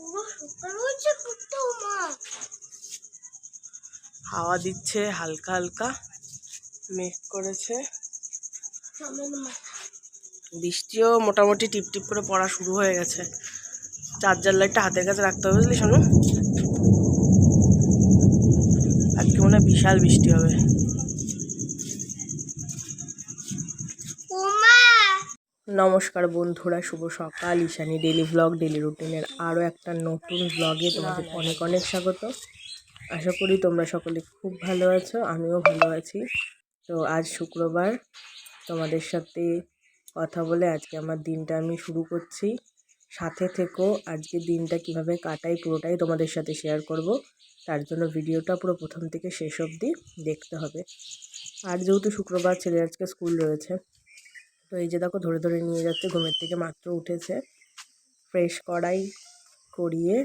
পুরো হাওয়া দিচ্ছে হালকা হালকা মেঘ করেছে। বৃষ্টিও মোটামুটি টিপ টিপ করে পড়া শুরু হয়ে গেছে। চার্জার লাইটটা হাতের কাছে রাখতে হবে বুঝলি শোনো। আজকে মনে হয় বিশাল বৃষ্টি হবে। নমস্কার বন্ধুরা, শুভ সকাল। ঈশানী ডেলি ব্লগ ডেলি রুটিনের আরও একটা নতুন ব্লগে তোমাদের অনেক অনেক স্বাগত। আশা করি তোমরা সকলে খুব ভালো আছো, আমিও ভালো আছি। তো আজ শুক্রবার, তোমাদের সাথে কথা বলে আজকে আমার দিনটা আমি শুরু করছি। সাথে থেকেও আজকে দিনটা কীভাবে কাটাই পুরোটাই তোমাদের সাথে শেয়ার করব। তার জন্য ভিডিওটা পুরো প্রথম থেকে শেষ অবধি দেখতে হবে। আর যেহেতু শুক্রবার, ছেলে আজকে স্কুল রয়েছে তো এই যে দেখো ধরে ধরে নিয়ে যাচ্ছে ঘুমের থেকে মাত্র উঠেছে। ফ্রেশ করাই করিয়ে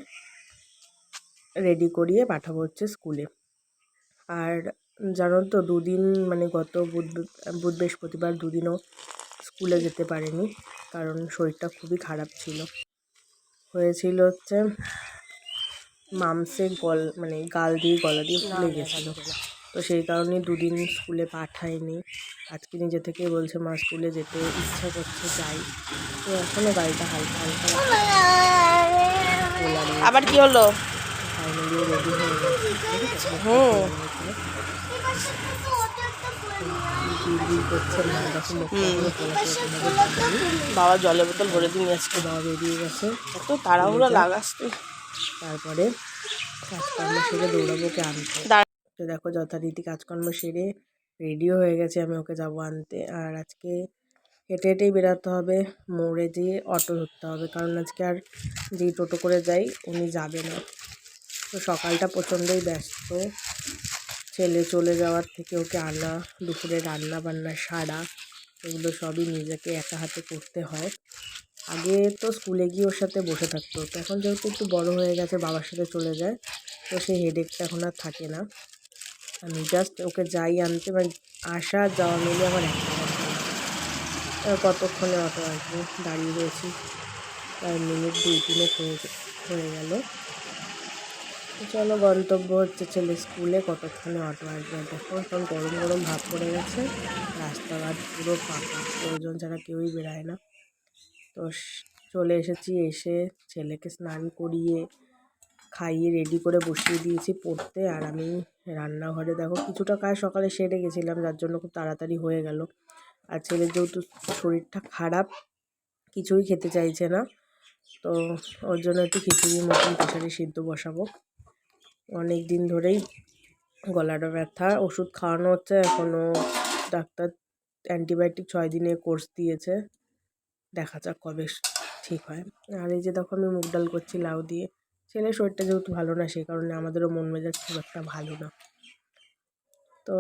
রেডি করিয়ে পাঠাবো হচ্ছে স্কুলে। আর জানো তো দুদিন মানে গত বুধ বুধ বৃহস্পতিবার দুদিনও স্কুলে যেতে পারেনি কারণ শরীরটা খুবই খারাপ ছিল। হয়েছিল হচ্ছে মামসে গল মানে গাল দিয়ে গলা দিয়ে ফুলে গেছিল। তো সেই কারণে দুদিন স্কুলে পাঠায়নি। আজকে নিজে থেকে বলছে মা স্কুলে যেতে ইচ্ছা করছে যাই। তো এখনও গাড়িটা হালকা হালকা আবার কি হলো? ফাইনালি রেডি হয়ে গেছে। হুম। করছে মা দেখো বাবা জলের বোতল ভরে দিয়ে আজকে বাবা বেরিয়ে গেছে। এত তাড়াহুড়ো লাগাস তুই। তারপরে কাজকর্ম সেরে দৌড়াবো ওকে আনতে তো দেখো যথারীতি কাজকর্ম সেরে রেডিও হয়ে গেছে আমি ওকে যাব আনতে। আর আজকে হেঁটে হেঁটেই বেরাতে হবে, মোড়ে যেয়ে অটো ধরতে হবে। কারণ আজকে আর যেই টোটো করে যাই, উনি যাবে না। তো সকালটা প্রচণ্ডই ব্যস্ত। ছেলে চলে যাওয়ার থেকে ওকে আনা, দুপুরে রান্না বান্না, সারা, এগুলো সবই নিজেকে একা হাতে করতে হয়। আগে তো স্কুলে গিয়ে ওর সাথে বসে থাকতো তো এখন যেহেতু একটু বড় হয়ে গেছে, বাবার সাথে চলে যায়, তো সেই হেডেকটা এখন আর থাকে না। আমি জাস্ট ওকে যাই আনতে মানে আসা যাওয়া মিলে আমার একটা কতক্ষণে অটো আসবে? দাঁড়িয়ে রয়েছি। প্রায় মিনিট দুই তিনেক হয়ে গেল। চলো, গন্তব্য হচ্ছে ছেলে স্কুলে, কতক্ষণে অটো আসবে? দেখো, এখন গরম গরম ভাব পড়ে গেছে। রাস্তাঘাট পুরো ফাঁকা, প্রয়োজন ছাড়া কেউই বেরায় না। তো চলে এসেছি, এসে ছেলেকে স্নান করিয়ে, খাইয়ে রেডি করে বসিয়ে দিয়েছি পড়তে। আর আমি রান্নাঘরে দেখো কিছুটা কাজ সকালে সেরে গেছিলাম, যার জন্য খুব তাড়াতাড়ি হয়ে গেল। আর ছেলের যেহেতু শরীরটা খারাপ, কিছুই খেতে চাইছে না, তো ওর জন্য একটু খিচুড়ির মতন প্রেশারে সিদ্ধ বসাবো। অনেক দিন ধরেই গলাটা ব্যথা, ওষুধ খাওয়ানো হচ্ছে এখনও ডাক্তার অ্যান্টিবায়োটিক ছয় দিনের কোর্স দিয়েছে। দেখা যাক কবে ঠিক হয়। আর এই যে দেখো আমি মুগ ডাল করছি লাউ দিয়ে। ছেলের শরীরটা যেহেতু ভালো না, সেই কারণে আমাদেরও মন মেজাজ খুব একটা ভালো না। তো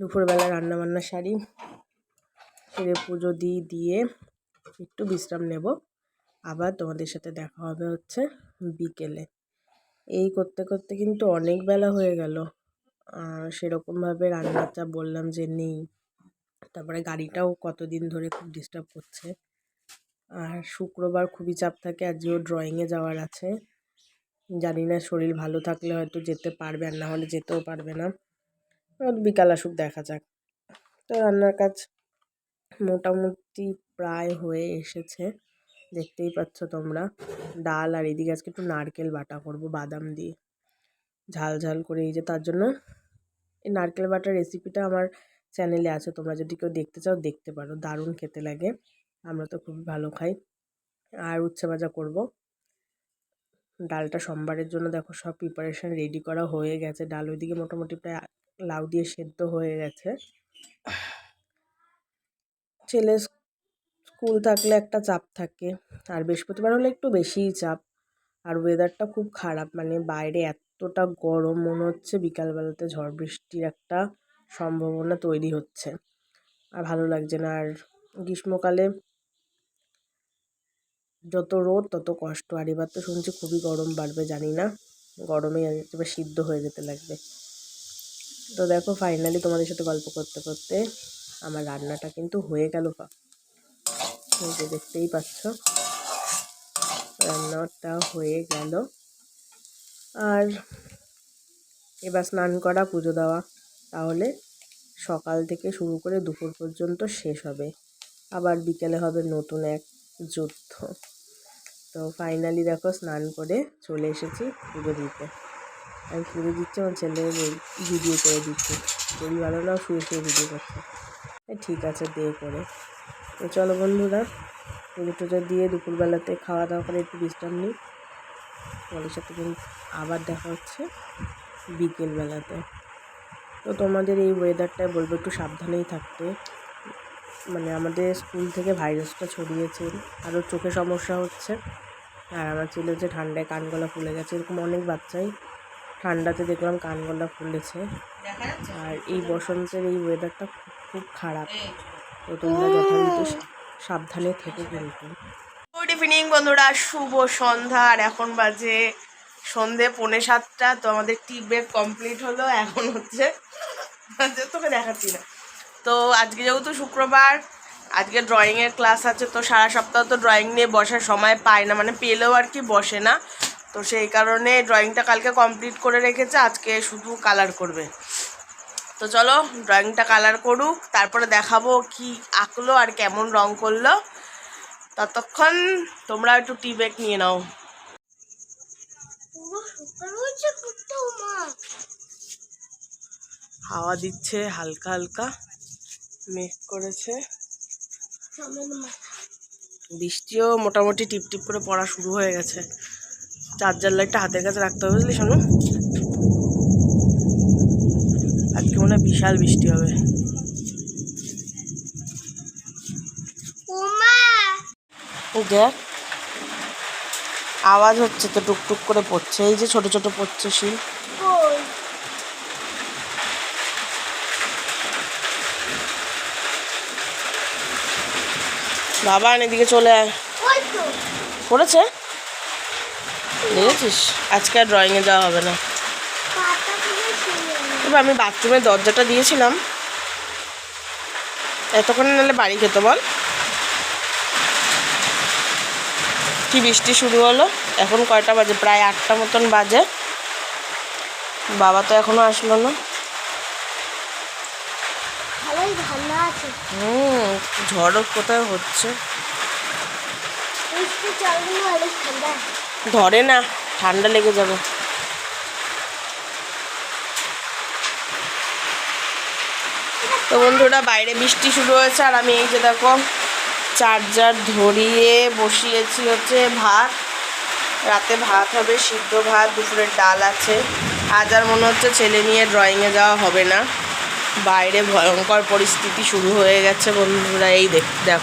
দুপুরবেলা রান্না বান্না সারি সেরে পুজো দিই, দিয়ে একটু বিশ্রাম নেব। আবার তোমাদের সাথে দেখা হবে হচ্ছে বিকেলে। এই করতে করতে কিন্তু অনেক বেলা হয়ে গেল। আর সেরকমভাবে রান্নার বললাম যে নেই। তারপরে গাড়িটাও কতদিন ধরে খুব ডিস্টার্ব করছে। আর শুক্রবার খুবই চাপ থাকে, আজকেও ড্রয়িংয়ে যাওয়ার আছে। জানি না, শরীর ভালো থাকলে হয়তো যেতে পারবে আর না হলে যেতেও পারবে না। আর বিকাল আসুক, দেখা যাক। তো রান্নার কাজ মোটামুটি প্রায় হয়ে এসেছে। দেখতেই পাচ্ছ তোমরা। ডাল আর এদিকে আজকে একটু নারকেল বাটা করব, বাদাম দিয়ে। ঝাল ঝাল করে এই যে তার জন্য এই নারকেল বাটার রেসিপিটা আমার চ্যানেলে আছে। তোমরা যদি কেউ দেখতে চাও, দেখতে পারো। দারুণ খেতে লাগে। আমরা তো খুবই ভালো খাই। আর উচ্ছে ভাজা করব। ডালটা সোমবারের জন্য দেখো সব প্রিপারেশান রেডি করা হয়ে গেছে। ডাল ওইদিকে মোটামুটি প্রায় লাউ দিয়ে সেদ্ধ হয়ে গেছে। ছেলে স্কুল থাকলে একটা চাপ থাকে, আর বৃহস্পতিবার হলে একটু বেশিই চাপ। আর ওয়েদারটা খুব খারাপ মানে বাইরে এতটা গরম মনে হচ্ছে, বিকালবেলাতে ঝড় বৃষ্টির একটা সম্ভাবনা তৈরি হচ্ছে। আর ভালো লাগছে না। আর গ্রীষ্মকালে যত রোদ তত কষ্ট। আর এবার তো শুনছি খুবই গরম বাড়বে, জানি না। গরমে এবার সিদ্ধ হয়ে যেতে লাগবে। তো দেখো ফাইনালি তোমাদের সাথে গল্প করতে করতে আমার রান্নাটা কিন্তু হয়ে গেল এই যে দেখতেই পাচ্ছ, রান্নাটা হয়ে গেল। আর এবার স্নান করা, পুজো দেওয়া, তাহলে সকাল থেকে শুরু করে দুপুর পর্যন্ত শেষ হবে। আবার বিকেলে হবে নতুন এক যুদ্ধ। তো ফাইনালি দেখো স্নান করে চলে এসেছি পুজো দিতে। আমি পুজো দিচ্ছি, আমার ছেলে ভিডিও করে দিচ্ছি। শরীর ভালো না, শুয়ে শুয়ে ভিডিও করছে। ঠিক আছে দিয়ে করে। তো চলো বন্ধুরা, পুজো টুজো দিয়ে দুপুরবেলাতে খাওয়া দাওয়া করে একটু বিশ্রাম নিই। তোমাদের সাথে কিন্তু আবার দেখা হচ্ছে বিকেলবেলাতে। তো তোমাদের এই ওয়েদারটায় বলব একটু সাবধানেই থাকতে। মানে আমাদের স্কুল থেকে ভাইরাসটা ছড়িয়েছে, আরও চোখে সমস্যা হচ্ছে। আর আমার ছেলে যে ঠান্ডায় কান গলা ফুলে গেছে, এরকম অনেক বাচ্চাই ঠান্ডাতে দেখলাম কান গলা ফুলেছে। আর এই বসন্তের এই ওয়েদারটা খুব খারাপ। তো তোমরা যথারীতি সাবধানে থেকে কিন্তু। গুড ইভিনিং বন্ধুরা, শুভ সন্ধ্যা। আর এখন বাজে সন্ধে পৌনে সাতটা, তো আমাদের টি ব্রেক কমপ্লিট হলো। এখন হচ্ছে তোকে দেখাচ্ছি না। তো আজকে যেহেতু শুক্রবার আজকে ড্রয়িংয়ের ক্লাস আছে তো সারা সপ্তাহ তো ড্রয়িং নিয়ে বসার সময় পায় না মানে পেলেও আর কি বসে না। তো সেই কারণে ড্রয়িংটা কালকে কমপ্লিট করে রেখেছে আজকে শুধু কালার করবে। তো চলো ড্রয়িংটা কালার করুক তারপরে দেখাবো কি আঁকলো আর কেমন রং করল। ততক্ষণ তোমরা একটু টি ব্রেক নিয়ে নাও। হাওয়া দিচ্ছে হালকা হালকা। মেঘ করেছে। বৃষ্টিও মোটামুটি টিপ টিপ করে পড়া শুরু হয়ে গেছে। চার্জার লাইটটা হাতের কাছে রাখতে হবে বুঝলি শোনো আজকে মনে হয় বিশাল বৃষ্টি হবে। দেখ আওয়াজ হচ্ছে তো টুকটুক করে পড়ছে। এই যে ছোট ছোট পড়ছে শিল। বাবা এদিকে চলে আয়। পড়েছে? দেখেছিস? আজকে আর ড্রয়িংয়ে যাওয়া হবে না। তবে আমি বাথরুমের দরজাটা দিয়েছিলাম। এতক্ষণে নাহলে বাড়ি যেত বল। কি বৃষ্টি শুরু হলো? এখন কয়টা বাজে? প্রায় আটটা মতন বাজে। বাবা তো এখনও আসলো না ভালোই ঠান্ডা আছে। হুম ঝড়ও কোথায় হচ্ছে? ধরে না ঠান্ডা লেগে যাবে। তো বন্ধুরা বাইরে বৃষ্টি শুরু হয়েছে আর আমি এই যে দেখো চার্জার ধরিয়ে বসিয়েছি হচ্ছে ভাত। রাতে ভাত হবে সিদ্ধ ভাত দুপুরের ডাল আছে। আজ আর মনে হচ্ছে ছেলে নিয়ে ড্রয়িংয়ে যাওয়া হবে না। বাইরে ভয়ঙ্কর পরিস্থিতি শুরু হয়ে গেছে বন্ধুরা, এই দেখ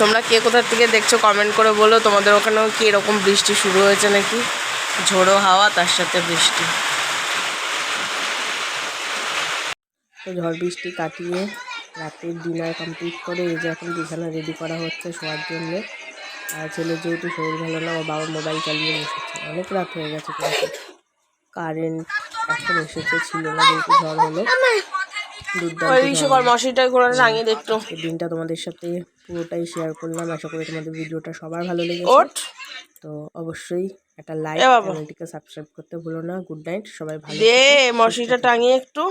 তোমরা কে কোথা থেকে দেখছ কমেন্ট করে বলো, তোমাদের ওখানেও কি এরকম বৃষ্টি শুরু হয়েছে নাকি? ঝোড়ো হাওয়া, তার সাথে বৃষ্টি। ঝড় বৃষ্টি কাটিয়ে রাতের ডিনার কমপ্লিট করে এই যে এখন বিছানা রেডি করা হচ্ছে শোয়ার জন্য। আর ছেলে যেহেতু শরীর ভালো না, ও বাবা মোবাইল চালিয়ে বসেছে। অনেক রাত হয়ে গেছে কিন্তু কারেন্ট এখন এসেছে ছিল না কিন্তু ঝড় হলো। করে দেখতো দিনটা তোমাদের সাথে পুরোটাই শেয়ার করলাম। আশা করি তোমাদের ভিডিওটা সবার ভালো লেগেছে। তো অবশ্যই একটা লাইক। চ্যানেলটিকে সাবস্ক্রাইব করতে ভুলো না। গুড নাইট সবাই ভালো দে মশিটা টাঙিয়ে একটু।